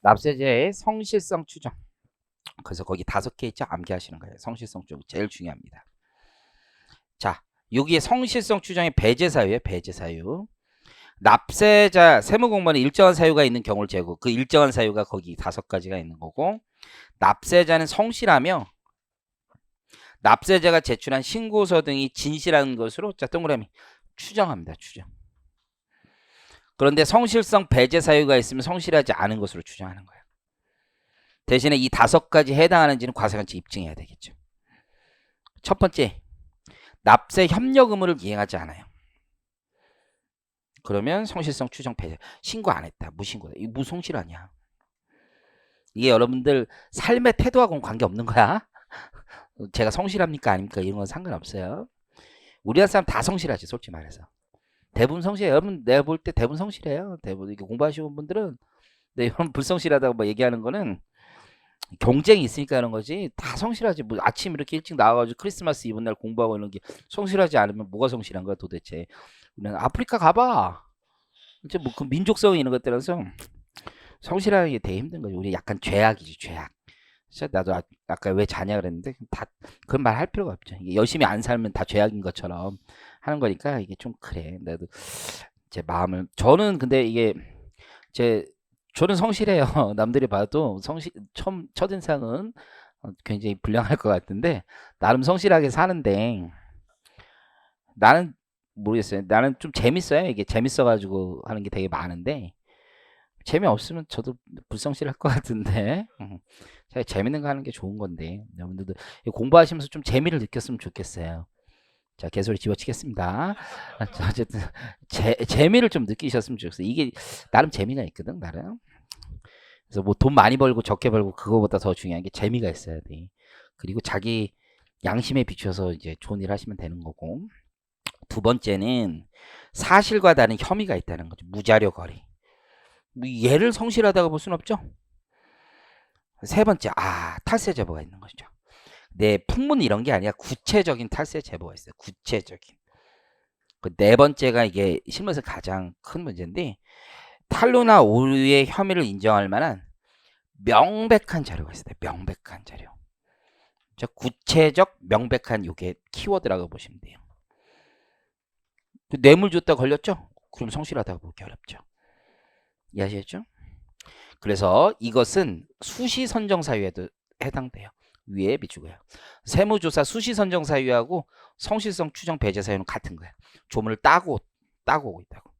납세자의 성실성 추정. 그래서 거기 다섯 개 있죠. 암기하시는 거예요. 성실성 쪽 제일 중요합니다. 자, 여기에 성실성 추정의 배제 사유예요. 배제 사유. 납세자 세무공무원은 일정한 사유가 있는 경우를 제고 그 일정한 사유가 거기 다섯 가지가 있는 거고 납세자는 성실하며 납세자가 제출한 신고서 등이 진실한 것으로 자 동그라미 추정합니다. 추정. 그런데 성실성 배제 사유가 있으면 성실하지 않은 것으로 추정하는 거예요. 대신에 이 다섯 가지 해당하는지는 과세관청 입증해야 되겠죠. 첫 번째, 납세 협력 의무를 이행하지 않아요. 그러면 성실성 추정 배제 신고 안 했다 무신고다 이 무성실 아니야 이게 여러분들 삶의 태도하고는 관계 없는 거야 제가 성실합니까 아닙니까 이런 건 상관없어요 우리나라 사람 다 성실하지 솔직히 말해서 대부분 성실해 여러분 내가 볼 때 대부분 성실해요. 대부분 이렇게 공부하시는 분들은. 네, 여러분 불성실하다고 뭐 얘기하는 거는 경쟁이 있으니까 그런 거지 다 성실하지. 뭐 아침 이렇게 일찍 나와가지고 크리스마스 이브 날 공부하고 이런 게 성실하지 않으면 뭐가 성실한 거야 도대체? 우리는 아프리카 가봐. 이제 뭐 그 민족성 이런 것 따라서 성실하는 게 되게 힘든 거지. 우리 약간 죄악이지 죄악. 진짜 나도 아, 아까 왜 자냐 그랬는데 다 그런 말 할 필요가 없죠. 이게 열심히 안 살면 다 죄악인 것처럼 하는 거니까 이게 좀 그래 나도 제 마음을 저는 근데 이게 제 저는 성실해요. 남들이 봐도 성실 처음 첫인상은 어, 굉장히 불량할 것 같은데 나름 성실하게 사는데 나는 모르겠어요. 나는 좀 재밌어요. 이게 재밌어 가지고 하는 게 되게 많은데 재미없으면 저도 불성실할 것 같은데 음, 재밌는 거 하는 게 좋은 건데 여러분들도 이 공부하시면서 좀 재미를 느꼈으면 좋겠어요. 자, 개소리 집어치겠습니다. 아, 자, 어쨌든 재, 재미를 좀 느끼셨으면 좋겠어요. 이게 나름 재미가 있거든, 나름. 그래서 뭐 돈 많이 벌고 적게 벌고 그거보다 더 중요한 게 재미가 있어야 돼. 그리고 자기 양심에 비춰서 이제 좋은 일 하시면 되는 거고. 두 번째는 사실과 다른 혐의가 있다는 거죠. 무자료 거래. 뭐 얘를 성실하다고 볼 수는 없죠. 세 번째, 아, 탈세 제보가 있는 거죠. 내 풍문 이런 게 아니라 구체적인 탈세 제보가 있어요. 구체적인. 그 네 번째가 이게 실무에서 가장 큰 문제인데 탈루나 오류의 혐의를 인정할 만한 명백한 자료가 있어요. 명백한 자료. 저 구체적 명백한 요게 키워드라고 보시면 돼요. 그 뇌물 줬다 걸렸죠? 그럼 성실하다고 보기 어렵죠. 이해하시겠죠? 그래서 이것은 수시 선정 사유에도 해당돼요. 위에 비추고요. 세무조사 수시 선정 사유하고 성실성 추정 배제 사유는 같은 거예요. 조문을 따고 따고 오고 있다고.